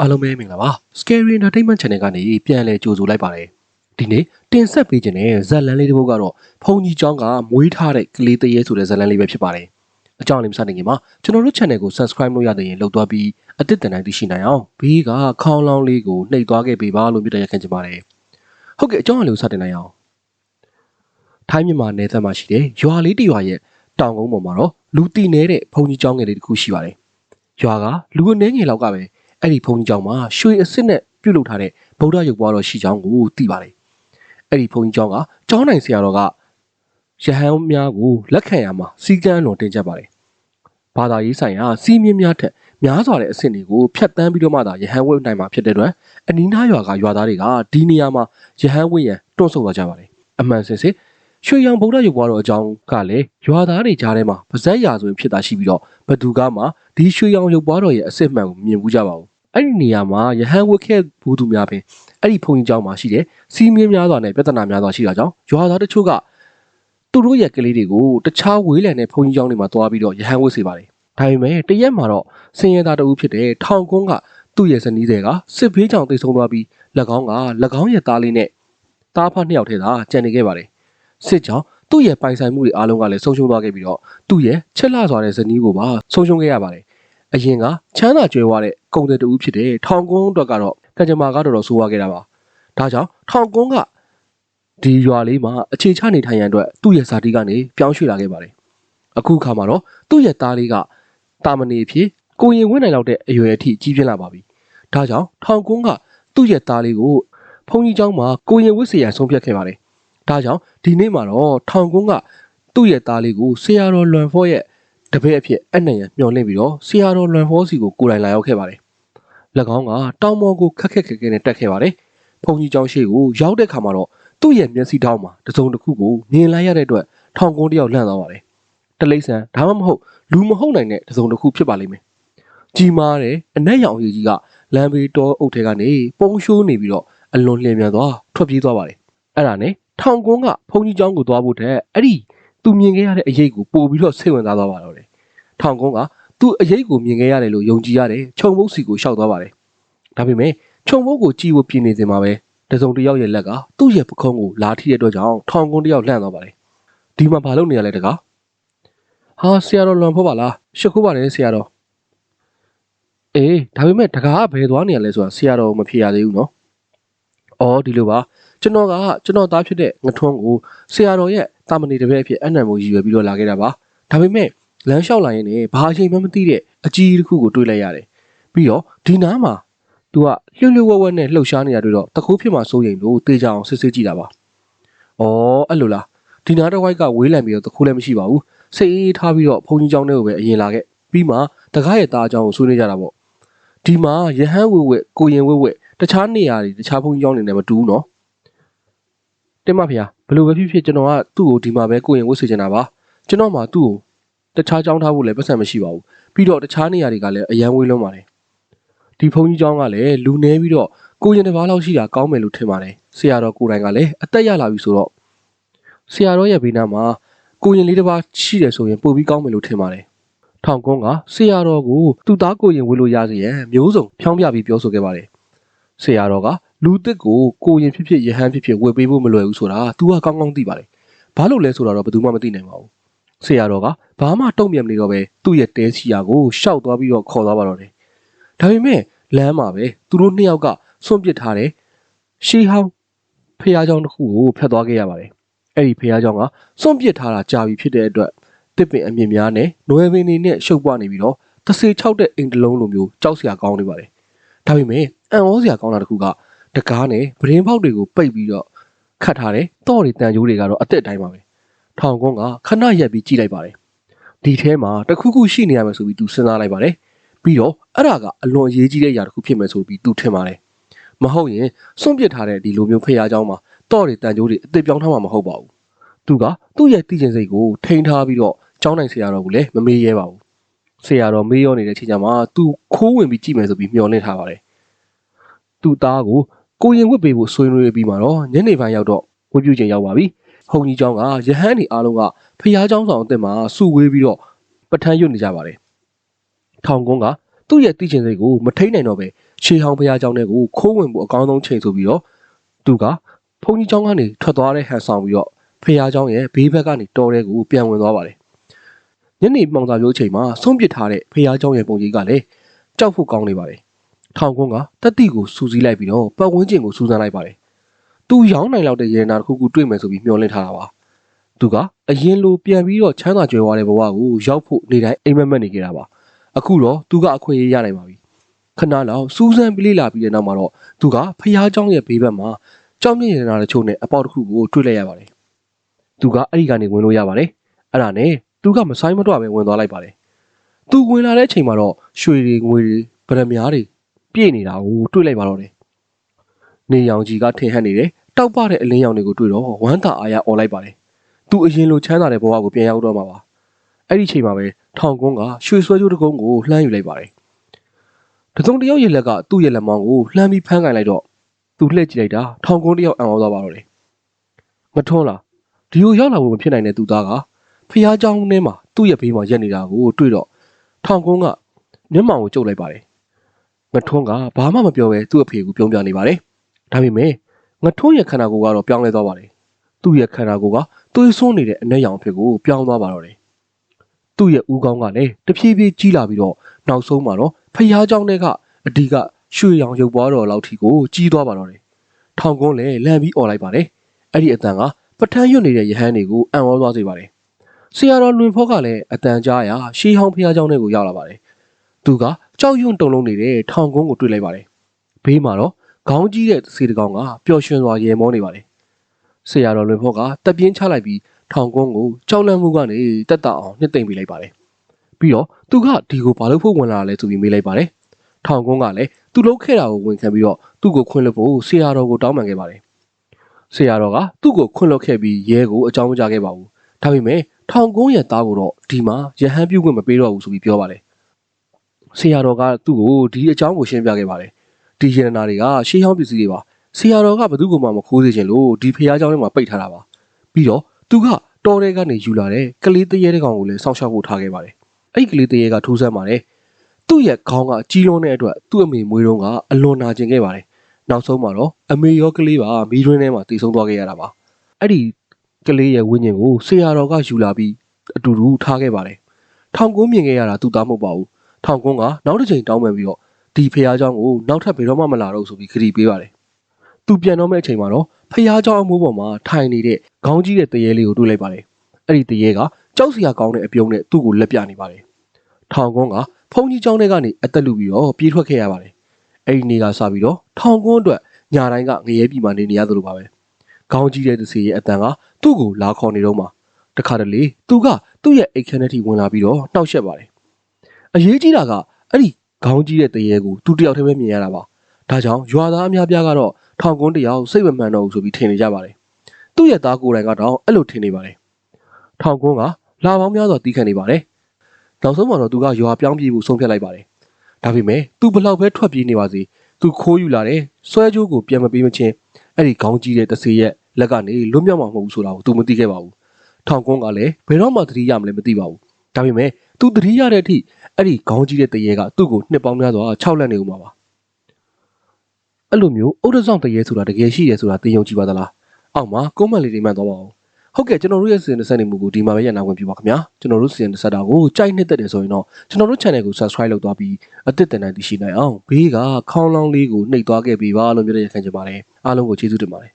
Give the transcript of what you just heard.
အားလုံးပဲမင်္ဂလာပါ Scary Entertainment Channel ကနေပြန်လည်ကြိုဆိုလိုက်ပါတယ်ဒီနေ့တင်ဆက်ပေးခြင်းတဲ့ဇာတ်လမ်းလေးတစ်ပုဒ်ကတော့ဖုန်ကြီးကျောင်းကမွေးထားတဲ့ကလေးတရေဆိုတဲ့ဇာတ်လမ်းလေးပဲဖြစ်ပါတယ်အကြောင်းလေးမစတင်ခင်မှာကျွန်တော်တို့ channel ကို subscribe လုပ်ရတဲ့ရင်လုပ်သွားပြီးအသစ်တန်တိုင်းသိရှိနိုင်အောင်ဘေးကခေါင်းလောင်းလေးကိုနှိပ်သွားခဲ့ပေးပါလို့မြစ်တရက်ခံချင်ပါတယ်ဟုတ်ကဲ့အကြောင်းအရာလေးကိုစတင်နိုင်အောင်ထိုင်းမြန်မာနယ်စပ်မှာရှိတဲ့ရွာလေးတစ်ရွာရဲ့တောင်ကုန်းပေါ်မှာတော့လူတည်နေတဲ့ဖုန်ကြီးကျောင်းငယ်လေးတစ်ခုရှိပါတယ်ရွာကလူအနေငယ်လောက်ကပဲ အဲ့ဒီဘုန်းကြီးကျောင်းမှာရွှေအစ်စ်နဲ့ပြုတ်လုပ်ထားတဲ့ဗုဒ္ဓရုပ်ပွားတော်ရှိကြောင်းကိုသိပါတယ်။အဲ့ဒီဘုန်းကြီးကျောင်းကကျောင်းနိုင်ဆရာတော်ကရဟန်းများကိုလက်ခံရမှာစီကံလွန်တင်ကြပါတယ်။ဘာသာရေးဆိုင်ရာစီးမြင့်များထက်များစွာတဲ့အဆင့်တွေကိုဖျက်ဆီးပြီးတော့မှသာရဟန်းဝတ်နိုင်မှာဖြစ်တဲ့အတွက်အနီးနားရွာကရွာသားတွေကဒီနေရာမှာရဟန်းဝတ်ရန်တွန့်ဆုတ်သွားကြပါတယ်။အမှန်စင်စစ်ရွှေရောင်ဗုဒ္ဓရုပ်ပွားတော်အကြောင်းကလည်းရွာသားတွေကြားထဲမှာပါဇက်ရာဆိုရင်ဖြစ်တာရှိပြီးတော့ဘသူကမှဒီရွှေရောင်ရုပ်ပွားတော်ရဲ့အစစ်မှန်ကိုမြင်ဘူးကြပါဘူး။ အဲ့ဒီနေရာမှာရဟန်းဝတ်ခဲ့ဘူးသူများပင်အဲ့ဒီဘုံကြီးကျောင်းမှာရှိတဲ့စီးမြင်းများစွာနဲ့ပြဿနာများစွာရှိတာကြောင့်ရွာသားတချို့ကသူတို့ရဲ့ကလေးတွေကိုတခြားဝေးလံတဲ့ဘုံကြီးကျောင်းတွေမှာတွားပြီးတော့ရဟန်းဝတ်စေပါတယ်။ဒါပေမဲ့တရက်မှာတော့စင်ရသားတဦးဖြစ်တဲ့ထောင်ကွန်းကသူ့ရဲ့ဇနီးတွေကစစ်ဖေးကြောင်တိတ်ဆုံးသွားပြီး၎င်းက၎င်းရဲ့သားလေးနဲ့သားဖနှစ်ယောက်ထဲသာကြံနေခဲ့ပါတယ်။စစ်ကြောင်သူ့ရဲ့ပိုင်ဆိုင်မှုတွေအားလုံးကလည်းဆုံးရှုံးသွားခဲ့ပြီးတော့သူ့ရဲ့ချက်လှစွာတဲ့ဇနီးကိုပါဆုံးရှုံးခဲ့ရပါတယ်။အရင်ကချမ်းသာကြွယ်ဝတဲ့ ကုံတဲ့တူဖြစ်တဲ့ထောင်ကွန်းအတွက်ကတော့ကံကြမ္မာကတော်တော်ဆိုးဝါးခဲ့တာပါ။ဒါကြောင့်ထောင်ကွန်းကဒီရွာလေးမှာအခြေချနေထိုင်ရန်အတွက်သူ့ရဲ့ဇာတိကနေပြောင်းရွှေ့လာခဲ့ပါတယ်။အခုခါမှာတော့သူ့ရဲ့သားလေးကတာမဏေဖြစ်ကိုရင်ဝင့်နိုင်လောက်တဲ့အရွယ်အထိကြီးပြင်းလာပါပြီ။ဒါကြောင့်ထောင်ကွန်းကသူ့ရဲ့သားလေးကိုဘုန်းကြီးကျောင်းမှာကိုရင်ဝစ်เสียရဆုံးဖြတ်ခဲ့ပါတယ်။ဒါကြောင့်ဒီနေ့မှာတော့ထောင်ကွန်းကသူ့ရဲ့သားလေးကိုဆရာတော်လွန်ဖောရဲ့တပည့်အဖြစ်အနံ့ရမျှော်လင့်ပြီးတော့ဆရာတော်လွန်ဖောစီကိုကိုယ်တိုင်လာရောက်ခဲ့ပါတယ်။၎ င်းကတောင်ပေါ်ကိုခက်ခက်ခဲခဲနဲ့တက်ခဲ့ပါတယ်။ဘုန်းကြီးကျောင်းရှိကိုရောက်တဲ့ခါမှာတော့သူ့ရဲ့မျက်စိထောက်မှာတစုံတစ်ခုကိုမြင်လိုက်ရတဲ့အတွက်ထောင်ကွန်းတယောက်လန့်သွားပါတယ်။တလိမ့်ဆန်ဒါမှမဟုတ်လူမဟုတ်နိုင်တဲ့တစုံတစ်ခုဖြစ်ပါလိမ့်မယ်။ကြီးမားတဲ့အနက်ရောင်ရည်ကြီးကလမ်းဘေးတောအုပ်ထဲကနေပုံရှိုးနေပြီးတော့အလွန်လျင်မြန်သွားထွက်ပြေးသွားပါတယ်။အဲ့ဒါနဲ့ထောင်ကွန်းကဘုန်းကြီးကျောင်းကိုသွားဖို့တဲ့အဲ့ဒီသူမြင်ခဲ့ရတဲ့အရေးကိုပို့ပြီးတော့စိတ်ဝင်စားသွားပါတော့တယ်။ထောင်ကွန်းက သူ့အရေးကိုမြင်ခဲ့ရတယ်လို့ယုံကြည်ရတယ်ခြုံပုတ်စီကိုရှောက်သွားပါတယ်။ဒါပေမဲ့ခြုံပုတ်ကိုကြည်ဖို့ပြင်နေစင်မှာပဲတစုံတစ်ယောက်ရဲ့လက်ကသူ့ရဲ့ပခုံးကိုလာထိတဲ့အတွက်ကြောင့်ထောင်ကွန်းတစ်ယောက်လှန့်သွားပါတယ်။ဒီမှာဘာလုပ်နေရလဲတကား။ဟာဆရာတော်လွန်ဖို့ပါလား။ရှစ်ခုပါတယ်ဆရာတော်။အေးဒါပေမဲ့တကားကဘယ်သွားနေရလဲဆိုတာဆရာတော်မဖြေရသေးဘူးနော်။အော်ဒီလိုပါကျွန်တော်ကကျွန်တော်သားဖြစ်တဲ့ငထွန်းကိုဆရာတော်ရဲ့တာမဏေတပည့်အဖြစ်အနံ့မိုးရည်ရွယ်ပြီးတော့လာခဲ့တာပါ။ဒါပေမဲ့ လမ်းလျှောက်လာရင်လည်းဘာအချိန်မှမသိတဲ့အကြီးတစ်ခုကိုတွေ့လိုက်ရတယ်။ပြီးတော့ဒီနားမှာ तू ကလှွလှွဝက်ဝက်နဲ့လှုပ်ရှားနေတာတွေ့တော့တခိုးဖြစ်မှစိုးရိမ်လို့တေးကြအောင်စစ်စစ်ကြည့်တာပါ။အော်အဲ့လိုလားဒီနားတစ်ဝိုက်ကဝေးလံပြီးတော့တခိုးလည်းမရှိပါဘူး။စိတ်အေးထားပြီးတော့ဘုံကြီးเจ้าနဲ့ကိုပဲအရင်လာခဲ့။ပြီးမှတကားရဲ့သားအကြောင်းကိုဆွေးနွေးကြတာပေါ့။ဒီမှာရဟန်းဝက်ဝက်ကိုရင်ဝက်ဝက်တခြားနေရာတွေတခြားဘုံကြီးเจ้าနေနဲ့မတူဘူးနော်။တင်မဖေဘယ်လိုပဲဖြစ်ဖြစ်ကျွန်တော်ကသူ့ကိုဒီမှာပဲကိုရင်ဝတ်စေချင်တာပါကျွန်တော်မှသူ့ကို တခြားကြောင်းထားဖို့လည်းပတ်စံမရှိပါဘူးပြီးတော့တခြားနေရာတွေကလည်းအရန်ဝေးလွန်းပါတယ်ဒီဘုန်းကြီးကျောင်းကလည်းလူနေပြီးတော့ကိုရင်တစ်ပါးလောက်ရှိတာကောင်းမယ်လို့ထင်ပါတယ်ဆရာတော်ကိုယ်တိုင်ကလည်းအသက်ရလာပြီဆိုတော့ဆရာတော်ရဲ့ဘေးနားမှာကိုရင်လေးတစ်ပါးရှိတယ်ဆိုရင်ပို့ပြီးကောင်းမယ်လို့ထင်ပါတယ်ထောင်ကုန်းကဆရာတော်ကိုသူ့သားကိုရင်ဝေလို့ရစေရန်မျိုးစုံဖြောင်းပြပြီးပြောဆိုခဲ့ပါတယ်ဆရာတော်ကလူတစ်ကိုကိုရင်ဖြစ်ဖြစ်ယဟန်ဖြစ်ဖြစ်ဝေပေးဖို့မလွယ်ဘူးဆိုတာ तू ကကောင်းကောင်းသိပါတယ်။ဘာလို့လဲဆိုတာတော့ဘယ်သူမှမသိနိုင်ပါဘူး။ ဆရာတော်ကဘာမှတုံ့ပြန်မနေတော့ပဲသူ့ရဲ့တဲချီယာကိုရှောက်သွားပြီးတော့ခေါ်သွားပါတော့တယ်။ဒါပေမဲ့လမ်းမှာပဲသူတို့နှစ်ယောက်ကစွန့်ပစ်ထားတဲ့ရှေးဟောင်းဖះเจ้าတစ်ခုကိုဖျက်သွားခဲ့ရပါတယ်။အဲ့ဒီဖះเจ้าကစွန့်ပစ်ထားတာကြာပြီဖြစ်တဲ့အတွက်တစ်ပင်အမြင့်များနဲ့နွယ်ပင်တွေနဲ့ရှုပ်ပွားနေပြီးတော့တဆေချောက်တဲ့အိမ်တစ်လုံးလိုမျိုးကြောက်စရာကောင်းနေပါတယ်။ဒါပေမဲ့အံ့ဩစရာကောင်းတာတစ်ခုကတကားနဲ့ဗရင်ပေါက်တွေကိုပိတ်ပြီးတော့ခတ်ထားတယ်တော့တွေတန်ကြိုးတွေကတော့အသက်အတိုင်းပါပဲ ထောင်ကုန်းကခဏရက်ပြီးကြည့်လိုက်ပါတယ်ဒီထဲမှာတခုခုရှိနေရမယ်ဆိုပြီးသူစဉ်းစားလိုက်ပါတယ်ပြီးတော့အဲ့ဒါကအလွန်အရေးကြီးတဲ့အရာတစ်ခုဖြစ်မယ်ဆိုပြီးသူထင်ပါတယ်မဟုတ်ရင်စွန့်ပစ်ထားတဲ့ဒီလိုမျိုးဖျားเจ้าမှာတော့တွေတန်ကြိုးတွေအသက်ပြောင်းထားမှာမဟုတ်ပါဘူးသူကသူ့ရဲ့တည်ကျင်စိတ်ကိုထိန်းထားပြီးတော့ကျောင်းနိုင်ဆရာတော်ကလည်းမမေးရဲပါဘူးဆရာတော်မေးရောနေတဲ့ချိန်ကျမှသူခိုးဝင်ပြီးကြည့်မယ်ဆိုပြီးမျှော်လင့်ထားပါတယ်သူ့သားကိုကိုရင်ဝတ်ပေးဖို့ဆွေးနွေးပြီးမှတော့ညနေပိုင်းရောက်တော့ဝတ်ပြုချိန်ရောက်ပါပြီ။ ဟုန်ကြီးကျောင်းကယဟန်ဒီအားလုံးကဖျားကျောင်းဆောင်အစ်မှာစုဝေးပြီးတော့ပဋ္ဌာန်းရွတ်နေကြပါတယ်။ထောင်ကုန်းကသူ့ရဲ့တိကျင်စိတ်ကိုမထိနိုင်တော့ပဲခြေဟောင်းဖျားကျောင်းထဲကိုခိုးဝင်ဖို့အကောင်းဆုံးချိန်ဆိုပြီးတော့သူကဘုန်းကြီးကျောင်းကနေထွက်သွားတဲ့ဟန်ဆောင်ပြီးတော့ဖျားကျောင်းရဲ့ဘေးဘက်ကနေတော်တဲ့ကိုပြန်ဝင်သွားပါတယ်။ညနေမှောင်စာရိုးချိန်မှာဆုံးပစ်ထားတဲ့ဖျားကျောင်းရဲ့ပုံကြီးကလည်းကြောက်ဖို့ကောင်းနေပါတယ်။ထောင်ကုန်းကတက်တိကိုစူးစီးလိုက်ပြီးတော့ပတ်ဝန်းကျင်ကိုစူးစမ်းလိုက်ပါတယ် သူရောင်းနိုင်လောက်တဲ့ရေနာတစ်ခုခုတွေ့မယ်ဆိုပြီးမျှော်လင့်ထားတာပါသူကအရင်လိုပြန်ပြီးတော့ချမ်းသာကြွယ်ဝတဲ့ဘဝကိုရောက်ဖို့နေတိုင်းအိမ်မက်မက်နေကြတာပါအခုတော့သူကအခွင့်အရေးရနိုင်ပါပြီ ခဏလောက်စူးစမ်းပြလိလာပြီးတဲ့နောက်မှာတော့သူကဖျားเจ้าရဲ့ဘေးဘက်မှာကြောက်မြင့်ရနာတချို့နဲ့အပေါက်တစ်ခုကိုတွေ့လိုက်ရပါတယ်။သူကအဲ့ဒီကနေဝင်လို့ရပါတယ်။အဲ့ဒါနဲ့သူကမဆိုင်မတော့ပဲဝင်သွားလိုက်ပါတယ်။သူဝင်လာတဲ့အချိန်မှာတော့ရွှေတွေငွေတွေဗရမ ्या တွေပြည့်နေတာကိုတွေ့လိုက်ပါတော့တယ်။ နေရောင်ကြီးကထင်ဟပ်နေတယ်။တောက်ပတဲ့အလင်းရောင်တွေကိုတွေ့တော့ဝမ်းသာအားရអော်လိုက်ပါတယ်။သူအရင်လိုချမ်းသာတဲ့ဘဝကိုပြန်ရောက်တော့မှာပါ။အဲ့ဒီချိန်မှာပဲထောင်ကုန်းကရွှေဆွဲကြိုးတစ်ကုန်းကိုလှမ်းယူလိုက်ပါတယ်။ တစုံတစ်ယောက်ရဲ့လက်ကသူ့ရဲ့လက်မောင်းကိုလှမ်းပြီးဖမ်းကင်လိုက်တော့သူလှည့်ကြည့်လိုက်တာထောင်ကုန်းတစ်ယောက်အံ့ဩသွားပါတော့တယ်။မထွန်းလားဒီကိုရောက်လာဖို့မဖြစ်နိုင်တဲ့သူသားကဖះเจ้าထဲမှာသူ့ရဲ့ဘေးမှာရက်နေတာကိုတွေ့တော့ထောင်ကုန်းကမျက်မှောင်ကိုကျုပ်လိုက်ပါတယ်။မထွန်းကဘာမှမပြောဘဲသူ့အဖေကိုပြုံးပြနေပါတယ်။ ဒါပေမဲ့ငထွန်းရဲ့ခန္ဓာကိုယ်ကတော့ပြောင်းလဲသွားပါတယ်။သူ့ရဲ့ခန္ဓာကိုယ်ကသွေးစွန်းနေတဲ့အနက်ရောင်အဖြစ်ကိုပြောင်းသွားပါတော့တယ်။သူ့ရဲ့ဦးခေါင်းကလည်းတဖြည်းဖြည်းကြီးလာပြီးတော့နောက်ဆုံးမှာတော့ ဖျားเจ้าနဲ့ကအဒီကရွှေရောင်ရုပ်ပွားတော်လောက်ထီကိုကြီးသွားပါတော့တယ်။ထောင်ကုန်းလည်းလန့်ပြီးអော်လိုက်ပါတယ်။အဲ့ဒီအတန်ကပထန်းရွတ်နေတဲ့ရဟန်းတွေကိုအံ့ဩသွားစေပါတယ်။ဆရာတော်လွင်ဖောကလည်းအတန်ကြားရာရှေးဟောင်းဖျားเจ้าနဲ့ကိုရောက်လာပါတယ်။သူကကြောက်ရွံ့တုန်လုံးနေတဲ့ထောင်ကုန်းကိုတွေ့လိုက်ပါတယ်။ဘေးမှာတော့ ခေါင်းကြီးတဲ့စေတကောင်ကပျော်ရွှင်စွာရေမောနေပါတယ်။ဆရာတော်လွင်ဖောကတက်ပြင်းချလိုက်ပြီးထောင်ကုန်းကိုကြောက်လန့်မှုကနေတက်တာအောင်နှစ်သိမ့်ပေးလိုက်ပါတယ်။ပြီးတော့သူကဒီကိုဘာလို့ဖို့ဝင်လာလဲဆိုပြီးမေးလိုက်ပါတယ်။ထောင်ကုန်းကလည်းသူ့လုပ်ခဲ့တာကိုဝန်ခံပြီးတော့သူ့ကိုခွင့်လွှတ်ဖို့ဆရာတော်ကိုတောင်းပန်ခဲ့ပါတယ်။ဆရာတော်ကသူ့ကိုခွင့်လွှတ်ခဲ့ပြီးရဲကိုအကြောင်းမကြားခဲ့ပါဘူး။ဒါပေမဲ့ထောင်ကုန်းရဲ့သားကိုတော့ဒီမှာရဟန်းပြုခွင့်မပေးတော့ဘူးဆိုပြီးပြောပါတယ်။ဆရာတော်ကသူ့ကိုဒီအကြောင်းကိုရှင်းပြခဲ့ပါတယ်။ ဒီရတနာတွေကရှေးဟောင်းပစ္စည်းတွေပါ။ဆရာတော်ကဘယ်သူ့ကိုမှမခိုးစေချင်လို့ဒီဖះเจ้าထဲမှာပိတ်ထားတာပါ။ပြီးတော့သူကတော်တဲ့ကနေယူလာတဲ့ကလေးတရေတဲ့ကောင်ကိုလည်းစောင့်ရှောက်ဖို့ထားခဲ့ပါတယ်။အဲ့ဒီကလေးတရေကထူးဆန်းပါတယ်။သူ့ရဲ့ခေါင်းကကြီးလွန်းတဲ့အတွက်သူ့အမေမွေးတုန်းကအလွန်နာကျင်ခဲ့ပါတယ်။နောက်ဆုံးမှာတော့အမေရောကလေးပါမီးတွင်းထဲမှာတည်ဆုံသွားခဲ့ရတာပါ။အဲ့ဒီကလေးရဲ့ဝိညာဉ်ကိုဆရာတော်ကယူလာပြီးအတူတူထားခဲ့ပါတယ်။ထောင်ကုန်းမြင်ခဲ့ရတာသူသားမဟုတ်ပါဘူး။ထောင်ကုန်းကနောက်တစ်ချိန်တောင်းပန်ပြီးတော့ ဒီဖះเจ้าကိုနောက်ထပ်ဘယ်တော့မှမလာတော့ဆိုပြီးခရီးပေးပါတယ်။သူပြန်တော့မဲ့အချိန်မှာတော့ဖះเจ้าအမိုးပေါ်မှာထိုင်နေတဲ့ခေါင်းကြီးတဲ့တရေလေးကိုတွေ့လိုက်ပါတယ်။အဲ့ဒီတရေကကြောက်စရာကောင်းတဲ့အပြုံးနဲ့သူ့ကိုလက်ပြနေပါတယ်။ထောင်ကုန်းကဖုန်ကြီးเจ้าထဲကနေအသက်လူပြီးတော့ပြေးထွက်ခဲ့ရပါတယ်။အဲ့ဒီနေ့ကစပြီးတော့ထောင်ကုန်းအတွက်ညာတိုင်းကငရဲပြည်မှာနေနေရသလိုပါပဲ။ခေါင်းကြီးတဲ့တစီရဲ့အတန်ကသူ့ကိုလာခေါ်နေတော့မှတခါတလေသူကသူ့ရဲ့အိတ်ခမ်းထဲထိဝင်လာပြီးတော့နှောက်ယှက်ပါတယ်။အရေးကြီးတာကအဲ့ဒီ ခေါင်းကြီးတဲ့တရေကိုသူတယောက်တည်းပဲမြင်ရတာပါ။ဒါကြောင့်ရွာသားအများပြားကတော့ထောင်ကုန်းတယောက်စိတ်မမှန်တော့ဘူးဆိုပြီးထင်နေကြပါတယ်။သူ့ရဲ့သားကိုယ်တိုင်ကတော့အဲ့လိုထင်နေပါတယ်။ထောင်ကုန်းကလာပေါင်းများစွာတီးခတ်နေပါတယ်။နောက်ဆုံးမှာတော့သူကရွာပြောင်းပြေးဖို့ဆုံးဖြတ်လိုက်ပါတယ်။ဒါပေမဲ့သူဘလောက်ပဲထွက်ပြေးနေပါစေသူခိုးယူလာတဲ့ဆွဲကြိုးကိုပြန်မပေးမချင်းအဲ့ဒီခေါင်းကြီးတဲ့တဆေးရဲ့လက်ကနေလွတ်မြောက်မှာမဟုတ်ဘူးဆိုတာကိုသူမသိခဲ့ပါဘူး။ထောင်ကုန်းကလည်းဘယ်တော့မှသတိရမလဲမသိပါဘူး။ဒါပေမဲ့သူသတိရတဲ့အထိ အဲ့ဒီခေါင်းကြီးတဲ့တရေကသူ့ကိုနှစ်ပေါင်းများစွာခြောက်လန့်နေဦးမှာပါ။အဲ့လိုမျိုးဥဒ္ဒဆောင်တရေဆိုတာတကယ်ရှိတယ်ဆိုတာသိယုံကြည်ပါသလား။အောက်မှာကွန်မန့်လေးတွေမှတ်သွားပါဦး။ဟုတ်ကဲ့ကျွန်တော်တို့ရဲ့စီစဉ်တဲ့နေမှုကိုဒီမှာပဲရနာခွင့်ပြုပါခင်ဗျာကျွန်တော်တို့စီစဉ်တဲ့ဆက်တာကိုကြိုက်နှစ်သက်တယ်ဆိုရင်တော့ကျွန်တော်တို့ channel ကို subscribe လုပ်သွားပြီးအသစ်တင်နိုင်သိရှိနိုင်အောင်ဘေးကခေါင်းလောင်းလေးကိုနှိပ်သွားခဲ့ပေးပါလို့ပြောရခံချင်ပါတယ်အားလုံးကိုကျေးဇူးတင်ပါတယ်